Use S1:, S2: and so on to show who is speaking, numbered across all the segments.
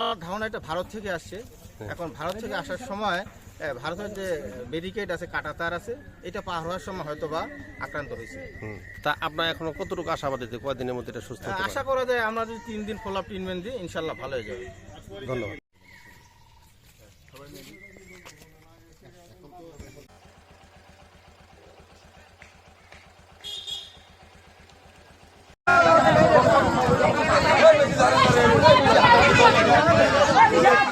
S1: ধারণা এটা ভারত থেকে আসছে। এখন ভারত থেকে আসার সময় ভারতের যে ব্যারিকেড আছে কাটা তার আছে এটা পার হওয়ার সময় হয়তো বা আক্রান্ত হয়েছে।
S2: তা আপনার এখনও কতটুকু আশাবাদী কয়দিনের মধ্যে এটা সুস্থ
S1: আশা করা যায় আমরা যদি তিন দিন ফলো আপ ট্রিটমেন্ট দিই ইনশাল্লাহ ভালো হয়ে যাবে।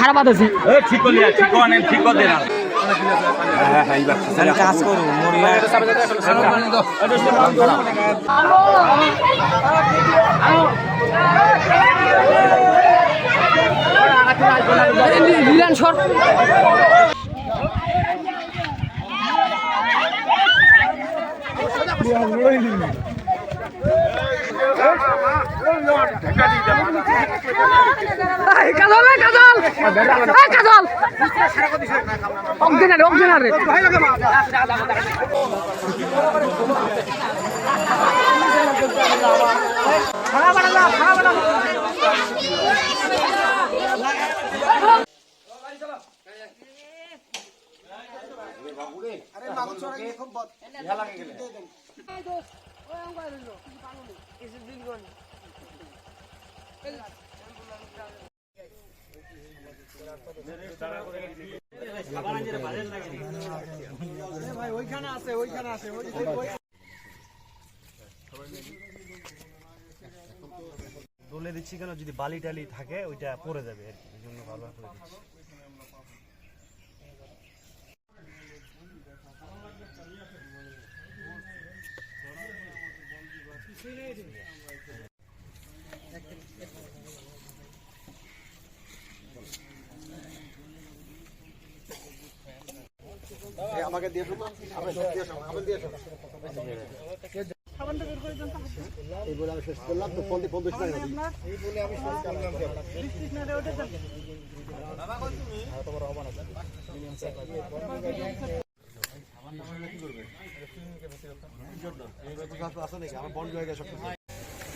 S3: খারাপ আছে
S4: ঠিক ঠিক করে দেন কাজ করুন
S3: লীলান সর কাজল কাজল। কাজল।
S5: দলে দিচ্ছি কেন? যদি বালি টালি থাকে ওইটা পড়ে যাবে আর কি। জন্য বারবার করে দিচ্ছি।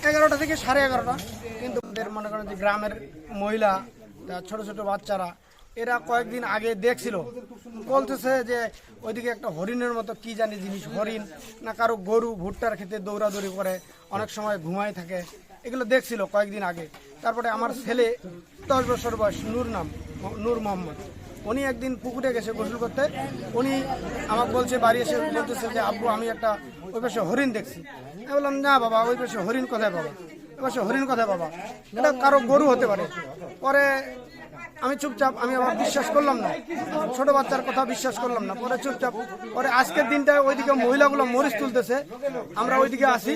S6: এগারোটা থেকে সাড়ে এগারোটা কিন্তু মনে করেন যে গ্রামের মহিলা ছোট ছোট বাচ্চারা এরা কয়েকদিন আগে দেখছিল। বলতেছে যে, ওইদিকে একটা হরিণের মতো কি জানি জিনিস, হরিণ না কারও গরু ভুট্টার খেতে দৌড়াদৌড়ি করে, অনেক সময় ঘুমাই থাকে। এগুলো দেখছিল কয়েকদিন আগে। তারপরে আমার ছেলে, দশ বছর বয়স, নূর নাম, নূর মোহাম্মদ। উনি একদিন পুকুরে গেছে গোসল করতে। উনি আমাকে বলছে, বাড়ি এসে বলতেছে যে, আব্বু, আমি একটা ওই পাশে হরিণ দেখছি। আমি বললাম, না বাবা, ওই পাশে হরিণ কোথায় বাবা ওই পাশে হরিণ কোথায় বাবা এটা কারও গরু হতে পারে। পরে আমি চুপচাপ, আমি আবার বিশ্বাস করলাম না। ছোট বাচ্চার কথা বিশ্বাস করলাম না। পরে চুপচাপ, পরে আজকের দিনটা ওইদিকে মহিলাগুলো মরিচ তুলতেছে। আমরা ওইদিকে আসি।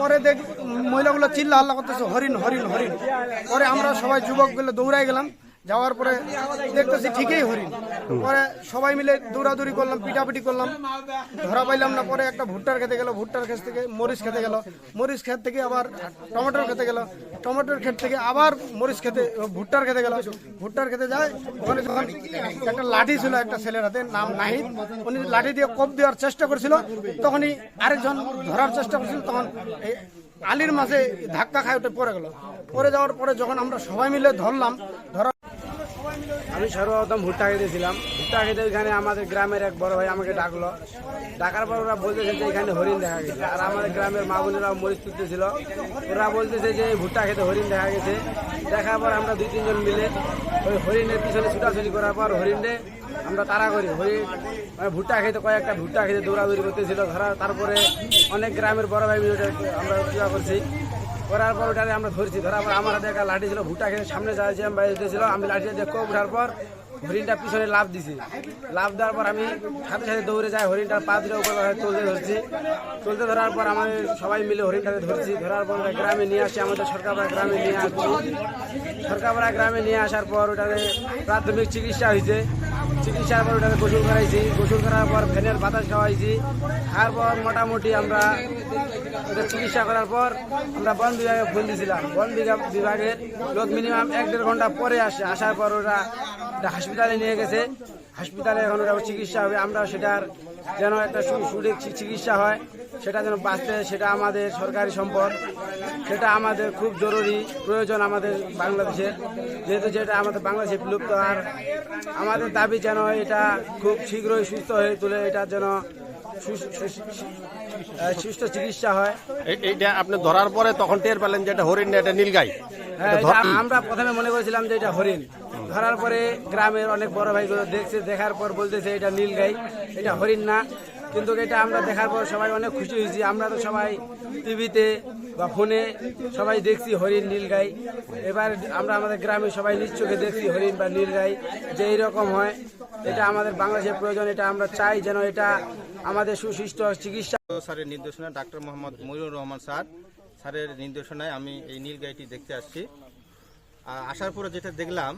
S6: পরে দেখ, মহিলাগুলো চিল্লা আল্লাহ করতেছে, হরিণ হরিণ হরিণ। পরে আমরা সবাই যুবক যুবকগুলো দৌড়াই গেলাম। যাওয়ার পরে দেখতেছি ঠিকই হরিণ। পরে সবাই মিলে দৌড়াদৌড়ি করলাম পিটাপিটি করলাম। ধরা পাইলাম না, পরে একটা ভুট্টার খেতে গেল, ভুট্টার ক্ষেত থেকে মরিচ খেতে গেল। মরিচ ক্ষেত থেকে আবার টমেটোর খেতে গেল। টমেটোর ক্ষেত থেকে আবার মরিচ খেতে, ভুট্টার খেতে গেল। ভুট্টার খেতে যায়, ওখানে যখন একটা লাঠি ছিল একটা ছেলের হাতে, নাম নাহিদ, উনি লাঠি দিয়ে কোপ দেওয়ার চেষ্টা করছিল। তখনই আরেকজন ধরার চেষ্টা করছিল, তখন আলির মাঝে ধাক্কা খায়, ওটা পড়ে গেল। পরে যাওয়ার পরে যখন আমরা সবাই মিলে ধরলাম, ধরার
S7: আমি সর্বপ্রথম ভুট্টা খেতেছিলাম ভুট্টা খেতে ওইখানে আমাদের গ্রামের এক বড় ভাই আমাকে ডাকলো। ডাকার পর ওরা বলতেছে যে এখানে হরিণ দেখা গেছে। আর আমাদের গ্রামের মা বোনেরাও মরিচ তুলতেছিল ওরা বলতেছে যে ভুট্টা খেতে হরিণ দেখা গেছে। দেখার পর আমরা দুই, তিনজন মিলে ওই হরিণের পিছনে ছুটাছুটি করার পর হরিণে আমরা তাড়া করি। হরিণ মানে ভুট্টা খেতে কয়েকটা ভুট্টা খেতে দৌড়াদৌড়ি করতেছিল। ধরা তারপরে অনেক গ্রামের বড় ভাই মিলে আমরা করছি। করার পর ওটারে আমরা ধরছি। ধরার পর আমার হাতে একটা লাঠি ছিল, ভুট্টা খেতে সামনে যাচ্ছি আমি বাইরে ছিল আমি লাঠি দিয়ে কোপ উঠার পর হরিণটা পিছনে লাভ দিছে। লাভ দেওয়ার পর আমি সাথে সাথে দৌড়ে যাই হরিণটার পা দুটো উপর তুলতে ধরছি। তুলতে ধরার পর আমি সবাই মিলে হরিণটাকে ধরছি। ধরার পর গ্রামে নিয়ে আসছি আমাদের সরকারপাড়া গ্রামে নিয়ে আসছি সরকারপাড়া গ্রামে নিয়ে আসার পর ওটাকে প্রাথমিক চিকিৎসা হয়েছে চিকিৎসার পর ওটাকে গোসল করাইছি। গোসল করার পর ফ্যানের বাতাস খাওয়াইছি। তারপর পর মোটামুটি আমরা ওদের চিকিৎসা করার পর আমরা বন বিভাগে ফোন দিয়েছিলাম বন বিভাগ বিভাগের লোক মিনিমাম এক দেড় ঘণ্টা পরে আসে। আসার পর ওরা হাসপাতালে নিয়ে গেছে। হাসপাতালে এখন ওটা চিকিৎসা হবে। আমরা সেটার যেন একটা সু- চিকিৎসা হয়। সেটা যেন বাঁচতে সেটা আমাদের সরকারি সম্পদ সেটা আমাদের খুব জরুরি প্রয়োজন আমাদের বাংলাদেশের যেহেতু যেটা আমাদের বাংলাদেশে বিলুপ্ত আর আমাদের দাবি যেন এটা খুব শীঘ্রই সুস্থ হয়ে তুলে এটা যেন সুস্থ চিকিৎসা হয়।
S2: এইটা আপনি ধরার পরে তখন টের পেলেন যে এটা হরিণ না এটা নীলগাই।
S7: হ্যাঁ,
S2: এটা
S7: আমরা প্রথমে মনে করেছিলাম যে এটা হরিণ। ধরার পরে গ্রামের অনেক বড় ভাইগুলো দেখছে দেখার পর বলতেছে এটা নীলগাই এটা হরিণ না। কিন্তু এটা আমরা দেখার পর সবাই অনেক খুশি হয়েছি। আমরা তো সবাই টিভিতে বা ফোনে সবাই দেখছি হরিণ নীলগাই এবার আমরা আমাদের গ্রামে সবাই নিজ দেখছি হরিণ বা নীলগাই যে এইরকম হয়, এটা আমাদের বাংলাদেশের প্রয়োজন, এটা আমরা চাই যেন এটা আমাদের সুশিষ্ট চিকিৎসা
S1: স্যারের নির্দেশনায় ডাক্তার মোহাম্মদ মইনুর রহমান স্যার। স্যারের নির্দেশনায় আমি এই নীল গাইটি দেখতে আসছি। আসার পরে যেটা দেখলাম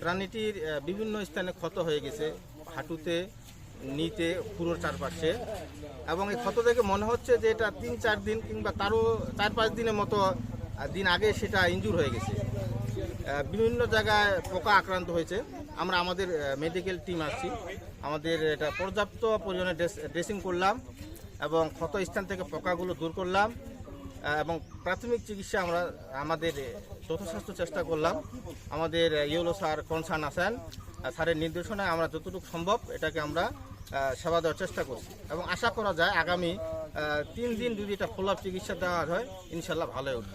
S1: প্রাণীটির বিভিন্ন স্থানে ক্ষত হয়ে গেছে। হাঁটুতে নিতে পুরোর চারপাশে। এবং এই ক্ষত দেখে মনে হচ্ছে যে এটা তিন চার দিন কিংবা তারও চার পাঁচ দিনের মতো দিন আগে সেটা ইনজুর হয়ে গেছে। বিভিন্ন জায়গায় পোকা আক্রান্ত হয়েছে। আমরা আমাদের মেডিকেল টিম আসছি। আমাদের এটা পর্যাপ্ত পরিমাণে ড্রেসিং করলাম এবং ক্ষত স্থান থেকে পোকাগুলো দূর করলাম। এবং প্রাথমিক চিকিৎসা আমরা, আমাদের যথাসাধ্য চেষ্টা করলাম। আমাদের ইউলো স্যার কনসার্ন আছেন। স্যারের নির্দেশনায় আমরা যতটুকু সম্ভব এটাকে আমরা সেবা দেওয়ার চেষ্টা করছি। এবং আশা করা যায় আগামী তিন দিন যদি এটা ফলো চিকিৎসা দেওয়া হয়, ইনশাল্লাহ ভালো উঠবে।